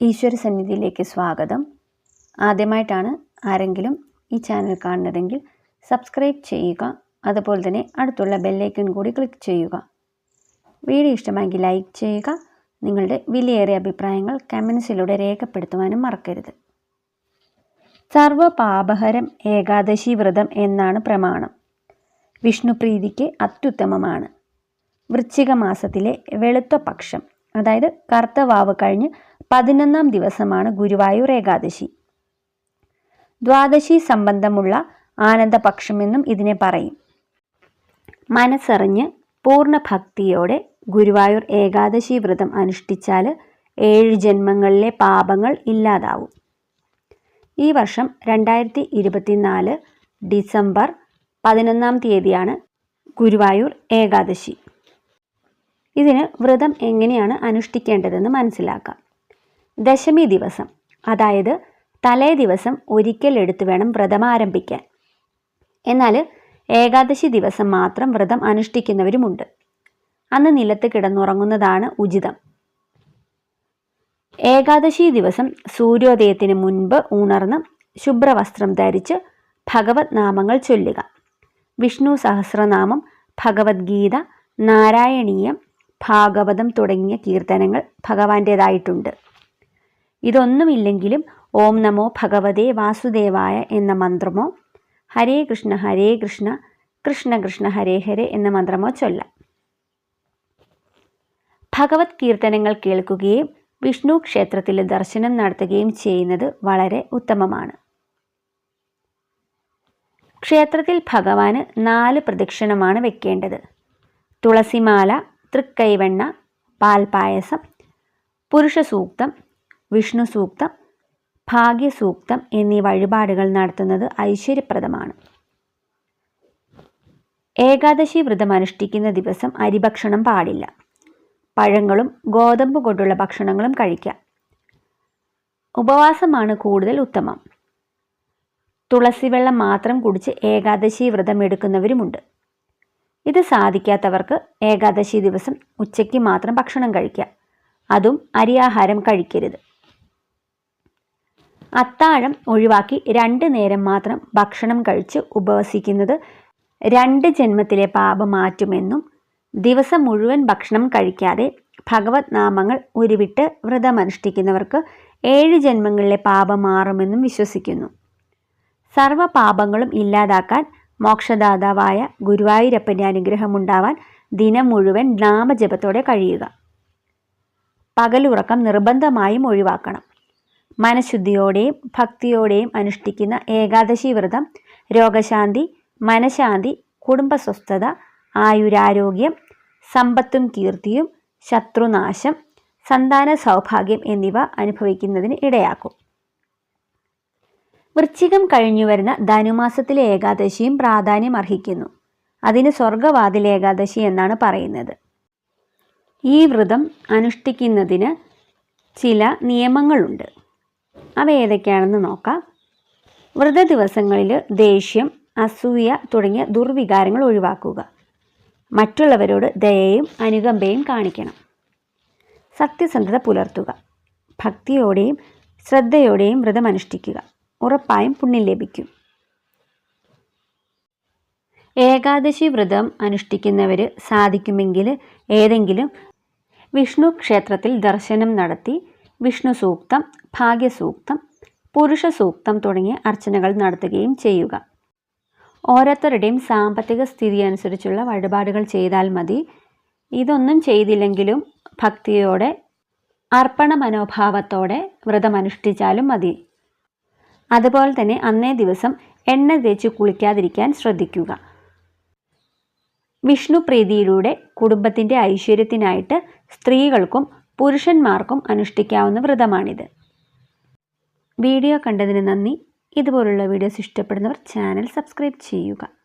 ഈശ്വര സന്നിധിയിലേക്ക് സ്വാഗതം. ആദ്യമായിട്ടാണ് ആരെങ്കിലും ഈ ചാനൽ കാണുന്നതെങ്കിൽ സബ്സ്ക്രൈബ് ചെയ്യുക അതുപോലെ തന്നെ അടുത്തുള്ള ബെല്ലൈക്കൺ കൂടി ക്ലിക്ക് ചെയ്യുക. വീഡിയോ ഇഷ്ടമായെങ്കിൽ ലൈക്ക് ചെയ്യുക നിങ്ങളുടെ വിലയേറിയ അഭിപ്രായങ്ങൾ കമൻസിലൂടെ രേഖപ്പെടുത്തുവാനും മറക്കരുത്. സർവപാപഹരം ഏകാദശി വ്രതം എന്നാണ് പ്രമാണം. വിഷ്ണുപ്രീതിക്ക് അത്യുത്തമമാണ്. വൃശ്ചിക മാസത്തിലെ വെളുത്ത പക്ഷം. അതായത് കറുത്തവാവ് കഴിഞ്ഞ് പതിനൊന്നാം ദിവസമാണ് ഗുരുവായൂർ ഏകാദശി. ദ്വാദശി സംബന്ധമുള്ള ആനന്ദപക്ഷമെന്നും ഇതിനെ പറയും. മനസ്സറിഞ്ഞ് പൂർണ ഭക്തിയോടെ ഗുരുവായൂർ ഏകാദശി വ്രതം അനുഷ്ഠിച്ചാൽ ഏഴ് ജന്മങ്ങളിലെ പാപങ്ങൾ ഇല്ലാതാവും. ഈ വർഷം രണ്ടായിരത്തി ഇരുപത്തിനാല് ഡിസംബർ പതിനൊന്നാം തീയതിയാണ് ഗുരുവായൂർ ഏകാദശി. ഇതിന് വ്രതം എങ്ങനെയാണ് അനുഷ്ഠിക്കേണ്ടതെന്ന് മനസ്സിലാക്കാം. ദശമി ദിവസം അതായത് തലേ ദിവസം ഒരിക്കൽ എടുത്തു വേണം വ്രതം ആരംഭിക്കാൻ. എന്നാൽ ഏകാദശി ദിവസം മാത്രം വ്രതം അനുഷ്ഠിക്കുന്നവരുമുണ്ട്. അന്ന് നിലത്ത് കിടന്നുറങ്ങുന്നതാണ് ഉചിതം. ഏകാദശി ദിവസം സൂര്യോദയത്തിന് മുൻപ് ഉണർന്ന് ശുഭ്രവസ്ത്രം ധരിച്ച് ഭഗവത് നാമങ്ങൾ ചൊല്ലുക. വിഷ്ണു സഹസ്രനാമം ഭഗവത്ഗീത നാരായണീയം ഭാഗവതം തുടങ്ങിയ കീർത്തനങ്ങൾ ഭഗവാന്റേതായിട്ടുണ്ട്. ഇതൊന്നുമില്ലെങ്കിലും ഓം നമോ ഭഗവതേ വാസുദേവായ എന്ന മന്ത്രമോ ഹരേ കൃഷ്ണ ഹരേ കൃഷ്ണ കൃഷ്ണ കൃഷ്ണ ഹരേ ഹരേ എന്ന മന്ത്രമോ ചൊല്ലാം. ഭഗവത് കീർത്തനങ്ങൾ കേൾക്കുകയും വിഷ്ണു ക്ഷേത്രത്തിൽ ദർശനം നടത്തുകയും ചെയ്യുന്നത് വളരെ ഉത്തമമാണ്. ക്ഷേത്രത്തിൽ ഭഗവാന് നാല് പ്രദക്ഷിണമാണ് വെക്കേണ്ടത്. തുളസിമാല തൃക്കൈവെണ്ണ പാൽപായസം പുരുഷ സൂക്തം വിഷ്ണു സൂക്തം ഭാഗ്യസൂക്തം എന്നീ വഴിപാടുകൾ നടത്തുന്നത് ഐശ്വര്യപ്രദമാണ്. ഏകാദശി വ്രതം അനുഷ്ഠിക്കുന്ന ദിവസം അരിഭക്ഷണം പാടില്ല. പഴങ്ങളും ഗോതമ്പ് കൊണ്ടുള്ള ഭക്ഷണങ്ങളും കഴിക്കാം. ഉപവാസമാണ് കൂടുതൽ ഉത്തമം. തുളസി വെള്ളം മാത്രം കുടിച്ച് ഏകാദശി വ്രതം എടുക്കുന്നവരുമുണ്ട്. ഇത് സാധിക്കാത്തവർക്ക് ഏകാദശി ദിവസം ഉച്ചയ്ക്ക് മാത്രം ഭക്ഷണം കഴിക്കാം അതും അരിയാഹാരം കഴിക്കരുത്. അത്താഴം ഒഴിവാക്കി രണ്ട് നേരം മാത്രം ഭക്ഷണം കഴിച്ച് ഉപവസിക്കുന്നത് രണ്ട് ജന്മത്തിലെ പാപം മാറ്റുമെന്നും ദിവസം മുഴുവൻ ഭക്ഷണം കഴിക്കാതെ ഭഗവത് നാമങ്ങൾ ഉരുവിട്ട് വ്രതമനുഷ്ഠിക്കുന്നവർക്ക് ഏഴ് ജന്മങ്ങളിലെ പാപം മാറുമെന്നും വിശ്വസിക്കുന്നു. സർവ പാപങ്ങളും ഇല്ലാതാക്കാൻ മോക്ഷദാതാവായ ഗുരുവായൂരപ്പന്റെ അനുഗ്രഹമുണ്ടാവാൻ ദിനം മുഴുവൻ നാമജപത്തോടെ കഴിയുക. പകലുറക്കം നിർബന്ധമായും ഒഴിവാക്കണം. മനഃശുദ്ധിയോടെയും ഭക്തിയോടെയും അനുഷ്ഠിക്കുന്ന ഏകാദശി വ്രതം രോഗശാന്തി മനഃശാന്തി കുടുംബസ്വസ്ഥത ആയുരാരോഗ്യം സമ്പത്തും കീർത്തിയും ശത്രുനാശം സന്താന സൗഭാഗ്യം എന്നിവ അനുഭവിക്കുന്നതിന് ഇടയാക്കും. വൃശ്ചികം കഴിഞ്ഞു വരുന്ന ധനുമാസത്തിലെ ഏകാദശിയും പ്രാധാന്യം അർഹിക്കുന്നു. അതിന് സ്വർഗവാതിൽ ഏകാദശി എന്നാണ് പറയുന്നത്. ഈ വ്രതം അനുഷ്ഠിക്കുന്നതിന് ചില നിയമങ്ങളുണ്ട്. അവ ഏതൊക്കെയാണെന്ന് നോക്കാം. വ്രത ദിവസങ്ങളിൽ ദേഷ്യം അസൂയ തുടങ്ങിയ ദുർവികാരങ്ങൾ ഒഴിവാക്കുക. മറ്റുള്ളവരോട് ദയയും അനുകമ്പയും കാണിക്കണം. സത്യസന്ധത പുലർത്തുക. ഭക്തിയോടെയും ശ്രദ്ധയോടെയും വ്രതം അനുഷ്ഠിക്കുക ഉറപ്പായും പുണ്യം ലഭിക്കും. ഏകാദശി വ്രതം അനുഷ്ഠിക്കുന്നവർ സാധിക്കുമെങ്കിൽ ഏതെങ്കിലും വിഷ്ണു ക്ഷേത്രത്തിൽ ദർശനം നടത്തി വിഷ്ണു സൂക്തം ഭാഗ്യസൂക്തം പുരുഷ സൂക്തം തുടങ്ങിയ അർച്ചനകൾ നടത്തുകയും ചെയ്യുക. ഓരോരുത്തരുടെയും സാമ്പത്തിക സ്ഥിതി അനുസരിച്ചുള്ള വഴിപാടുകൾ ചെയ്താൽ മതി. ഇതൊന്നും ചെയ്തില്ലെങ്കിലും ഭക്തിയോടെ അർപ്പണ മനോഭാവത്തോടെ വ്രതമനുഷ്ഠിച്ചാലും മതി. അതുപോലെ തന്നെ അന്നേ ദിവസം എണ്ണ തേച്ച് കുളിക്കാതിരിക്കാൻ ശ്രദ്ധിക്കുക. വിഷ്ണു പ്രീതിയിലൂടെ കുടുംബത്തിന്റെ ഐശ്വര്യത്തിനായിട്ട് സ്ത്രീകൾക്കും പുരുഷന്മാർക്കും അനുഷ്ഠിക്കാവുന്ന വ്രതമാണിത്. വീഡിയോ കണ്ടതിന് നന്ദി. ഇതുപോലുള്ള വീഡിയോസ് ഇഷ്ടപ്പെടുന്നവർ ചാനൽ സബ്സ്ക്രൈബ് ചെയ്യുക.